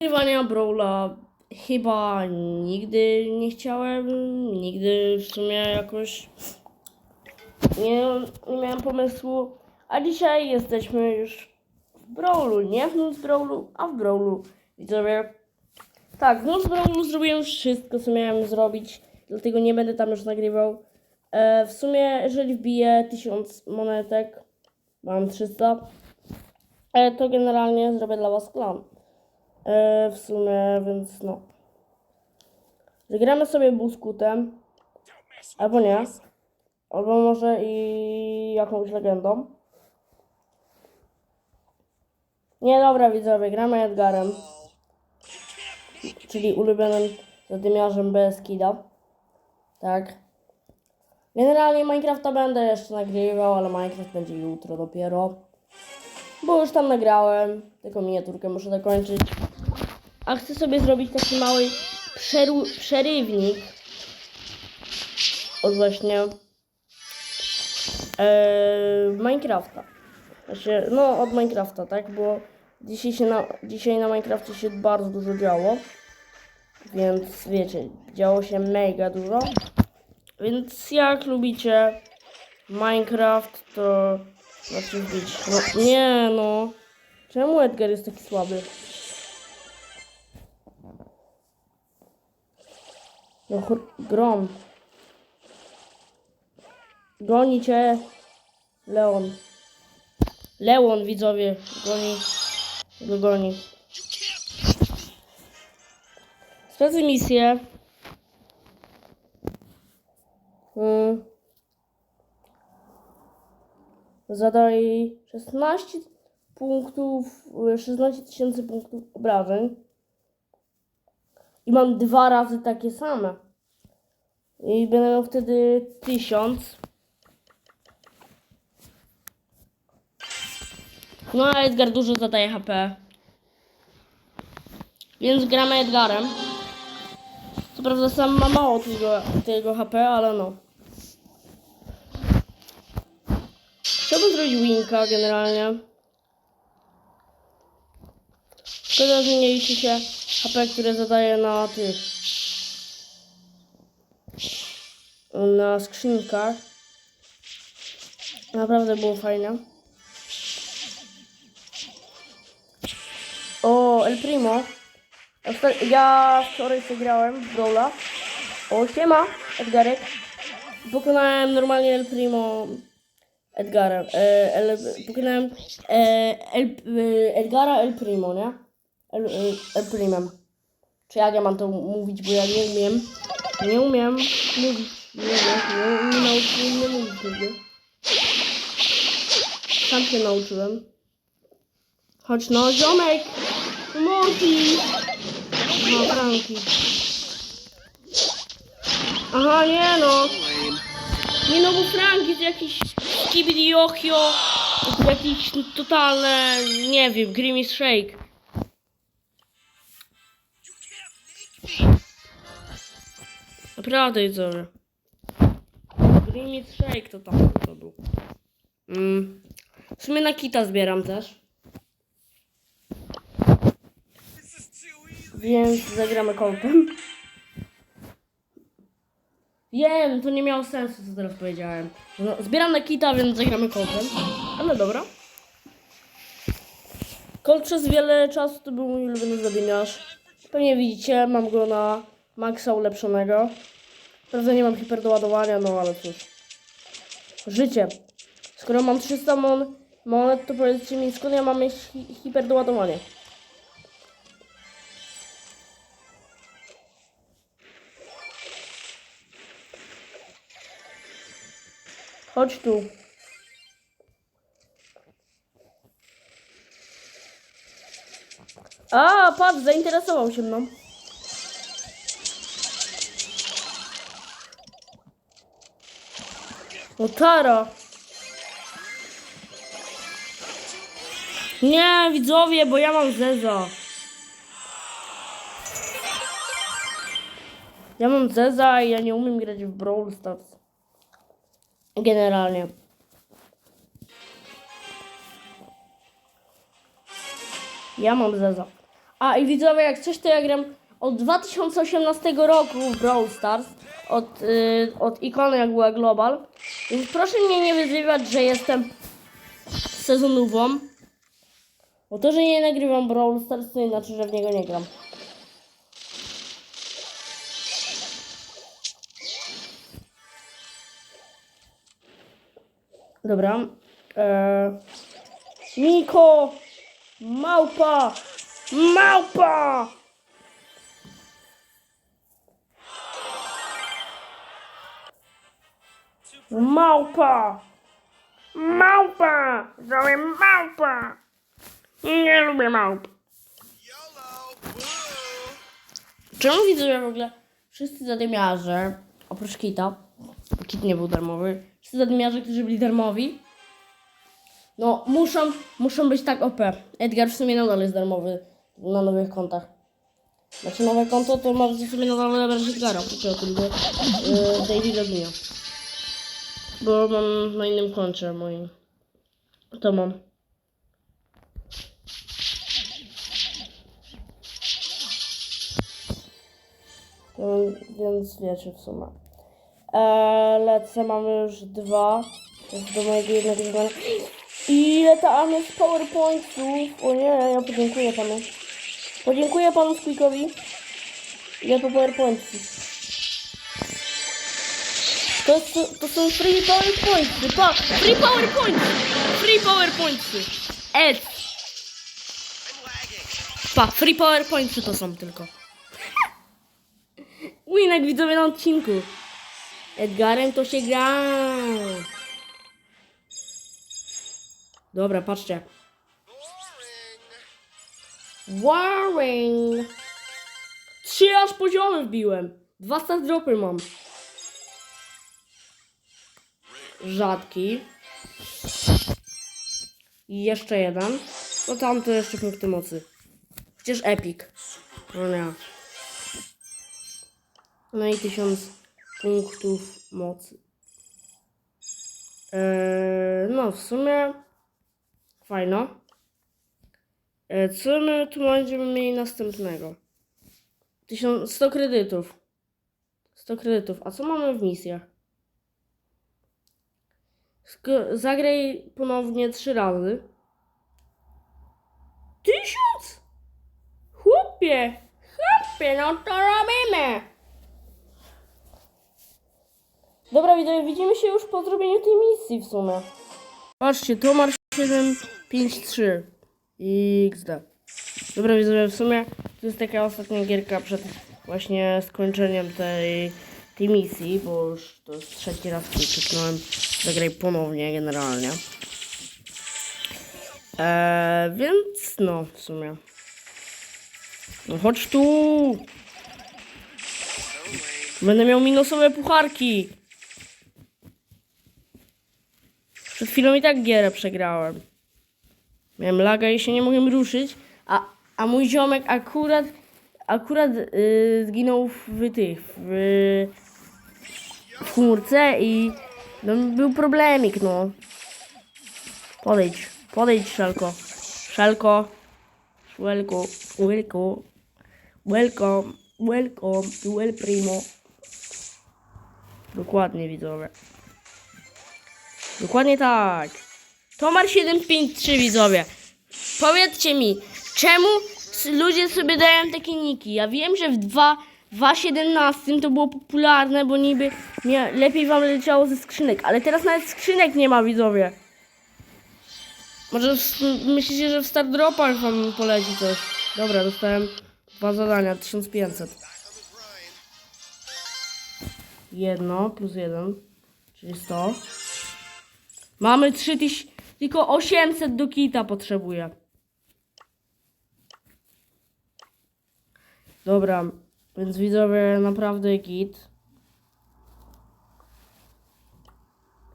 Nagrywania Brawla chyba nigdy nie chciałem, nigdy w sumie jakoś nie, nie miałem pomysłu, a dzisiaj jesteśmy już w Brawlu, nie w Noc Brawlu, a w Brawlu, widzowie. Tak, w Noc Brawlu zrobiłem wszystko, co miałem zrobić, dlatego nie będę tam już nagrywał. E, w sumie, jeżeli wbiję 1000 monetek, mam 300, e, to generalnie zrobię dla was klan. E, w sumie, więc no. Zagramy sobie buskutem. Albo nie. Albo może i jakąś legendą. Nie, dobra widzowie, gramy Edgarem. Czyli ulubionym zadymiarzem bez kida. Tak. Generalnie Minecrafta będę jeszcze nagrywał, ale Minecraft będzie jutro dopiero. Bo już tam nagrałem, tylko miniaturkę muszę dokończyć. A chcę sobie zrobić taki mały przerywnik od właśnie e, Minecrafta. Znaczy, no od Minecrafta, tak? Bo dzisiaj, się na, dzisiaj na Minecrafcie się bardzo dużo działo. Więc wiecie, działo się mega dużo. Więc jak lubicie Minecraft, to znaczy wbić. No nie no. Czemu Edgar jest taki słaby? No grom. Goni cię. Leon. Leon widzowie. Goni. Go goni. Sprawdzę misję. Hmm. Zadaj 16 punktów, 16 tysięcy punktów obrażeń. I mam dwa razy takie same. I będę miał wtedy 1000. No a Edgar dużo zadaje HP. Więc gramy Edgarem. Co prawda sam ma mało tego, tego HP, ale no. Chciałbym zrobić winka generalnie. Szkoda, że nie liczy się HP, które zadaje na tych. Na skrzynkach. Naprawdę było fajne. O, El Primo. Ja wczoraj sobie grałem w Brawla. O, siema, Edgarek. Pokonałem normalnie El Primo Edgarem. E, El, pokonałem e, El, e, Edgara El Primo, nie? Primem. Czy jak ja mam to mówić, bo ja nie umiem. Nie umiem mówić. Nie wiem, nie, nie nauczyłem mnie mówić nigdy. Sam się nauczyłem. Chodź no, ziomek! Pomocy! No, Franki. Aha, nie no. Nie no, bo Frank jest jakiś skibidi Yochio, jest jakiś totalne, nie wiem, Grimace Shake. Naprawdę jest dobre. Grimace Shake to tam to był. Mm. W sumie na kita zbieram też. Więc zagramy kolpem. Wiem, to nie miało sensu, co teraz powiedziałem. No, zbieram na kita, więc zagramy kolpem. Ale dobra. Colt przez wiele czasu to był mój ulubiony zadymiarz. Pewnie widzicie, mam go na maksa ulepszonego. Prawda nie mam hiperdoładowania, no ale cóż. Życie. Skoro mam 300 mon monet, to powiedzcie mi, skąd ja mam mieć hi hiperdoładowanie? Chodź tu. A, patrz, zainteresował się mną. No Tara. Nie, widzowie, bo ja mam Zeza. Ja mam Zeza i ja nie umiem grać w Brawl Stars. Generalnie. Ja mam Zeza. A i widzowie, jak coś, to ja gram od 2018 roku w Brawl Stars. Od, y, od ikony, jak była Global. Więc proszę mnie nie wyzywać, że jestem sezonową. Bo to, że nie nagrywam Brawl Stars, to nie znaczy, że w niego nie gram. Dobra. Eee, Miko! Małpa! Małpa! Małpa! Małpa! Zoe małpa! Nie lubię małp. Czemu widzę w ogóle wszyscy zadymiarze, oprócz Kita, bo Kit nie był darmowy, wszyscy zadymiarze, którzy byli darmowi, no muszą, muszą być tak OP. Edgar w sumie nadal jest darmowy na nowych kontach. Znaczy nowe konto to możecie sobie nadal wybrać Edgara, tylko yy, Daily Lognia. Bo mam na innym koncie moim. To mam. No, więc wiecie w sumie. Eee, lecę, mamy już dwa. Do mojego jednego wybrania. Ile tam jest powerpointów? O nie, ja podziękuję panu. Podziękuję panu Squeakowi. Ile po powerpointy? To, jest, to są free powerpointy. Pa, free powerpointy. Free powerpointy. Ed. Pa, free powerpointy to są tylko. Winek widzowie na odcinku. Edgarem to się gra. Dobra, patrzcie. Warring. Trzy aż poziomy wbiłem. Dwa star dropy mam. Rzadki. I jeszcze jeden. No tam to jeszcze punkty mocy. Przecież epic. No nie. No i tysiąc punktów mocy. Eee, no w sumie fajno. Eee, co my tu będziemy mieli następnego? 1000, 100 kredytów. 100 kredytów. A co mamy w misjach? Zagraj ponownie trzy razy. Tysiąc! Chłopie! Chłopie, no to robimy! Dobra, widzowie, widzimy się już po zrobieniu tej misji w sumie. Patrzcie, Tomar 753 XD. Dobra, widzowie, w sumie to jest taka ostatnia gierka przed właśnie skończeniem tej, tej misji, bo już to jest trzeci raz, kiedy kliknąłem zagraj ponownie generalnie. Eee, więc no, w sumie. No chodź tu! Będę miał minusowe pucharki. Przed chwilą i tak gierę przegrałem. Miałem laga i się nie mogłem ruszyć, a, a mój ziomek akurat akurat y, zginął w tych w, w chmurce i no, był problemik, no. Podejdź, podejdź, Szelko. Szelko. Welko, welko. Welcome, welcome, well primo. Dokładnie, widzowie. Dokładnie tak. Tomar 753 widzowie. Powiedzcie mi, czemu ludzie sobie dają takie niki? Ja wiem, że w 2 2.17 to było popularne, bo niby mia- lepiej wam leciało ze skrzynek, ale teraz nawet skrzynek nie ma widzowie. Może myślicie, że w Star Dropach wam poleci coś? Dobra, dostałem dwa zadania, 1500. Jedno plus jeden, czyli 100. Mamy 3000, tylko 800 do kita potrzebuję. Dobra, więc widzowie naprawdę git.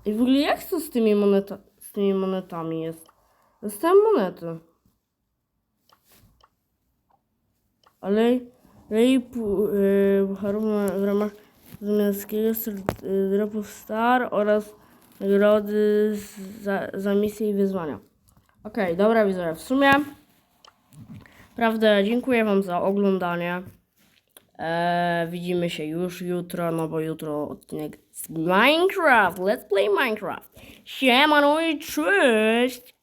I w ogóle jak to z tymi, moneta, z tymi monetami jest? Dostałem monety. Ale Rej Pucharów w ramach zamiastkiego dropów Star oraz nagrody za, za misje i wyzwania. Okej, dobra widzowie, w sumie Naprawdę dziękuję Wam za oglądanie. Eee, widzimy się już jutro, no bo jutro odcinek z Minecraft. Let's play Minecraft. Siemano i cześć!